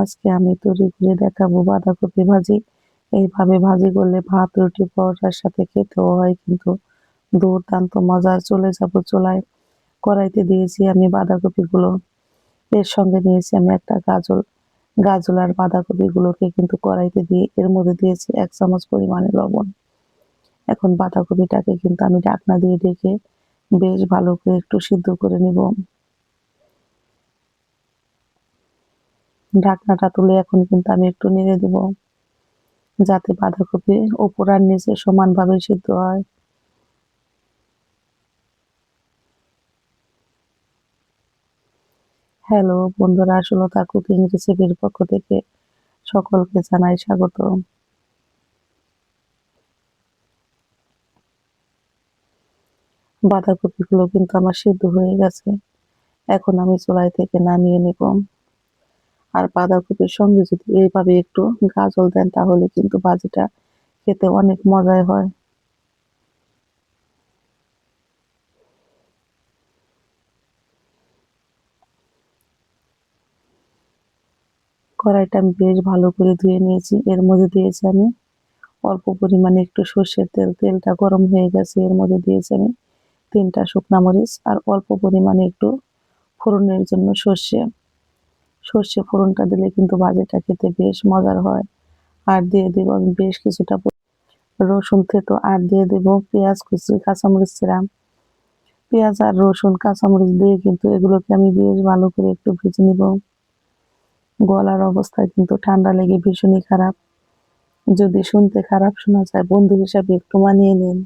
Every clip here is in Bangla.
আজকে আমি তৈরি করে দেখাবো বাঁধাকপি ভাজি। এইভাবে ভাজি করলে ভাত, রুটি পরোটার সাথে খেতেও হয়, কিন্তু দুর্দান্ত মজার চলে যাব চুলায়। কড়াইতে দিয়েছি আমি বাঁধাকপিগুলো। এর সঙ্গে নিয়েছি আমি একটা গাজল গাজল আর বাঁধাকপিগুলোকে কিন্তু কড়াইতে দিয়ে এর মধ্যে দিয়েছি এক চামচ পরিমাণে লবণ। এখন বাঁধাকপিটাকে কিন্তু আমি ঢাকনা দিয়ে ঢেকে বেশ ভালো করে একটু সিদ্ধ করে নিব। ঢাকনাটা তুলে এখন কিন্তু আমি একটু নেড়ে দেব, যাতে বাঁধাকপি ওপর আর নিচে সমানভাবে সিদ্ধ হয়। হ্যালো বন্ধুরা, সুলতা কুকিং রেসিপির পক্ষ থেকে সকলকে জানাই স্বাগত। বাঁধাকপিগুলো কিন্তু আমার সিদ্ধ হয়ে গেছে, এখন আমি চুলাই থেকে নামিয়ে নেব। আর বাঁধাকপির সঙ্গে যদি এইভাবে একটু গাজল দেন, তাহলে কিন্তু ভাজিটা খেতে অনেক মজাই হয়। কড়াইটা আমি বেশ ভালো করে ধুয়ে নিয়েছি। এর মধ্যে দিয়েছি আমি অল্প পরিমাণে একটু সর্ষের তেল। তেলটা গরম হয়ে গেছে। এর মধ্যে দিয়েছি আমি তিনটা শুকনা মরিচ আর অল্প পরিমাণে একটু ফোড়নের জন্য সর্ষে। সর্ষে ফোড়নটা দিলে কিন্তু ভাজিটা খেতে বেশ মজার হয়। আর দিয়ে দেব আমি বেশ কিছুটা রসুন থেতো, আর দিয়ে দেব পেঁয়াজ কুচি, কাঁচামরিচ ছিলাম পেঁয়াজ আর রসুন, কাঁচামরিচ দিয়ে কিন্তু এগুলোকে আমি বেশ ভালো করে একটু ভেজে নিব। গলার অবস্থা কিন্তু ঠান্ডা লেগে ভীষণই খারাপ। যদি শুনতে খারাপ শোনা যায় বন্ধু হিসাবে একটু মানিয়ে নিন।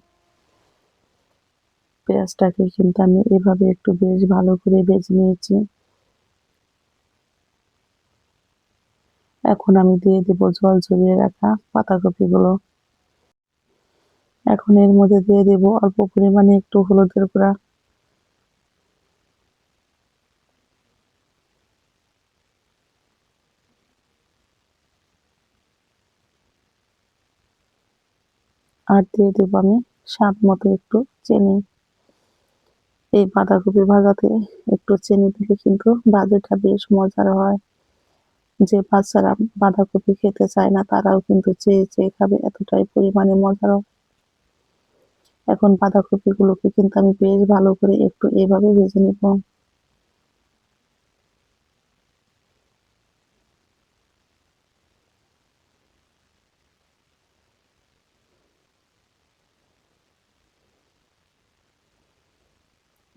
পেঁয়াজটাকে কিন্তু আমি এভাবে একটু বেশ ভালো করে ভেজে নিয়েছি। এখন আমি দিয়ে দেব জল ঝরিয়ে রাখা পাতাকপিগুলো। এখন এর মধ্যে দিয়ে দেব অল্প পরিমাণে একটু হলুদের গুঁড়া। আর দিয়ে দেব আমি স্বাদ মতো একটু চিনি। এই বাঁধাকপি ভাজাতে একটু চিনি দিলে কিন্তু ভাজিটা বেশ মজার হয়। যে বাচ্চারা বাঁধাকপি খেতে চায় না, তারাও কিন্তু চেয়ে চেয়ে খাবে এতটাই পরিমাণে মজার এখন বাঁধাকপিগুলোকে কিন্তু আমি বেশ ভালো করে একটু এভাবে ভেজে নিব।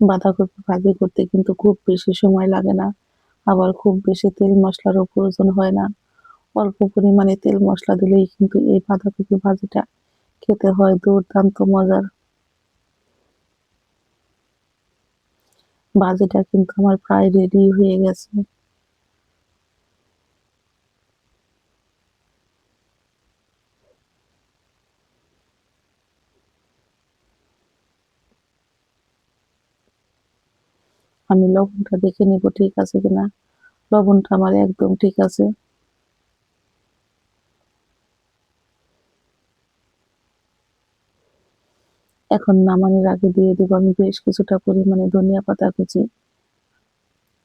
বাঁধাকপি ভাজি করতে কিন্তু খুব বেশি সময় লাগে না। আবার খুব বেশি তেল মশলারও প্রয়োজন হয় না। অল্প পরিমাণে তেল মশলা দিলেই কিন্তু এই বাঁধাকপি ভাজিটা খেতে হয় দুর্দান্ত মজার। ভাজিটা কিন্তু আমার প্রায় রেডি হয়ে গেছে। আমি লবণটা দেখে নিব, ঠিক আছে কিনা? লবণটা আমার একদম ঠিক আছে। এখন নামানোর আগে দিয়ে দেবো আমি বেশ কিছুটা পরিমাণে ধনিয়া পাতা কুচি।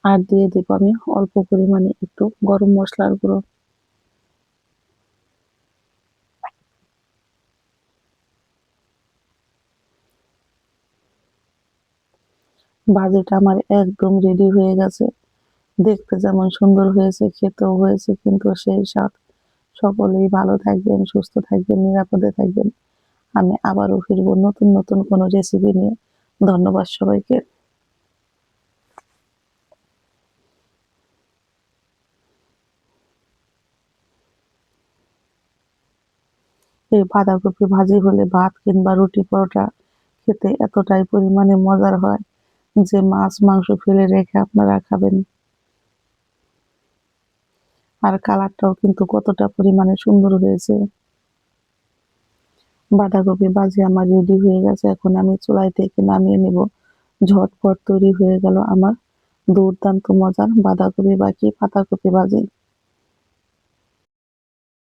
আর দিয়ে দেবো আমি অল্প পরিমাণে একটু গরম মশলার গুঁড়ো। ভাজিটা আমার একদম রেডি হয়ে গেছে। দেখতে যেমন সুন্দর হয়েছে, খেতেও হয়েছে, কিন্তু সেই স্বাদ। সকলেই ভালো থাকবেন, সুস্থ থাকবেন, নিরাপদে থাকবেন। আমি আবারও ফিরবো নতুন নতুন কোনো রেসিপি নিয়ে। ধন্যবাদ সবাইকে। এই বাঁধাকপি ভাজি হলে ভাত কিংবা রুটি পরোটা খেতে এতটাই পরিমাণে মজার হয়। যে মাছ, মাংস ফেলে রেখে আপনারা খাবেন। আর কালারটাও কিন্তু কতটা পরিমাণে সুন্দর হয়েছে। বাঁধাকপি ভাজি আমার রেডি হয়ে গেছে। এখন আমি চুলাই থেকে নামিয়ে নেব। ঝটপট তৈরি হয়ে গেল আমার দুর্দান্ত মজার বাঁধাকপি বাকি পাতাকপি ভাজি।